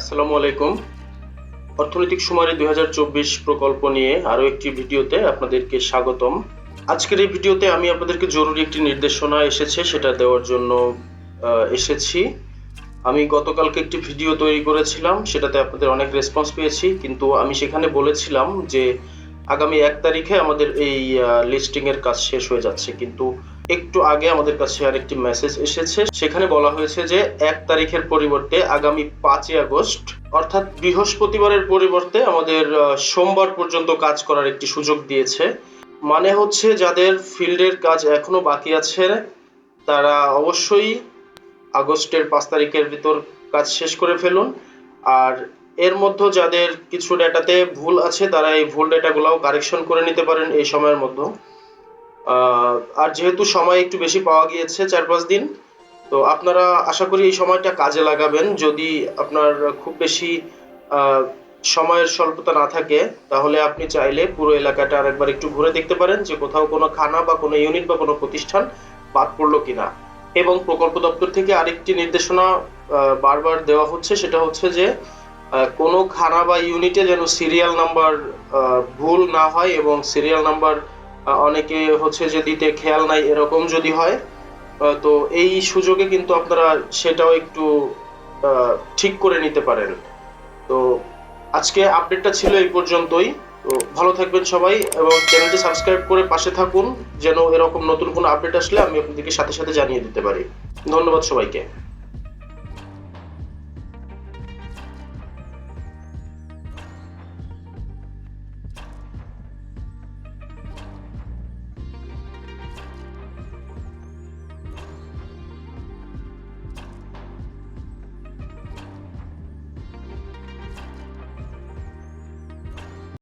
আসসালামু আলাইকুম। অর্থনৈতিক সুমারি দু হাজার চব্বিশ প্রকল্প নিয়ে আরও একটি ভিডিওতে আপনাদেরকে স্বাগতম। আজকের এই ভিডিওতে আমি আপনাদেরকে জরুরি একটি নির্দেশনা এসেছে, সেটা দেওয়ার জন্য এসেছি। আমি গতকালকে একটি ভিডিও তৈরি করেছিলাম, সেটাতে আপনাদের অনেক রেসপন্স পেয়েছি, কিন্তু আমি সেখানে বলেছিলাম যে আগামী এক তারিখে আমাদের এই লিস্টিং এর কাজ শেষ হয়ে যাচ্ছে। কিন্তু একটু আগে আমাদের কাছে আরেকটি মেসেজ এসেছে। সেখানে বলা হয়েছে যে, এক তারিখের পরিবর্তে আগামী পাঁচই আগস্ট, অর্থাৎ বৃহস্পতিবারের পরিবর্তে আমাদের সোমবার পর্যন্ত কাজ করার একটি সুযোগ দিয়েছে। মানে হচ্ছে যাদের ফিল্ডের কাজ এখনও বাকি আছে, তারা অবশ্যই আগস্টের পাঁচ তারিখের ভিতর কাজ শেষ করে ফেলুন। আর এর মধ্যে যাদের কিছু ডেটাতে ভুল আছে, তারা এই ভুল ডেটাগুলোও কারেকশন করে নিতে পারেন এই সময়ের মধ্যে আর যেহেতু সময় একটু বেশি পাওয়া গিয়েছে চার পাঁচ দিন, তো আপনারা আশা করি এই সময়টা কাজে লাগাবেন। যদি আপনার খুব বেশি সময়ের স্বল্পতা না থাকে, তাহলে আপনি চাইলে পুরো এলাকাটা আরেকবার একটু ঘুরে দেখতে পারেন যে কোথাও কোনো খানা বা কোনো ইউনিট বা কোনো প্রতিষ্ঠান বাদ পড়ল কিনা। এবং প্রকল্প দপ্তর থেকে আরেকটি নির্দেশনা বারবার দেওয়া হচ্ছে, সেটা হচ্ছে যে কোনো খানা বা ইউনিটে যেন সিরিয়াল নাম্বার ভুল না হয় এবং সিরিয়াল নাম্বার অনেকে হচ্ছে যে দিতে খেয়াল নাই এরকম যদি হয় তো এই সুযোগে কিন্তু আপনারা সেটাও একটু ঠিক করে নিতে পারেন। তো আজকে আপডেটটা ছিল এই পর্যন্তই। তো ভালো থাকবেন সবাই এবং চ্যানেলটি সাবস্ক্রাইব করে পাশে থাকুন, যেন এরকম নতুন কোনো আপডেট আসলে আমি আপনাদেরকে সাথে সাথে জানিয়ে দিতে পারি। ধন্যবাদ সবাইকে।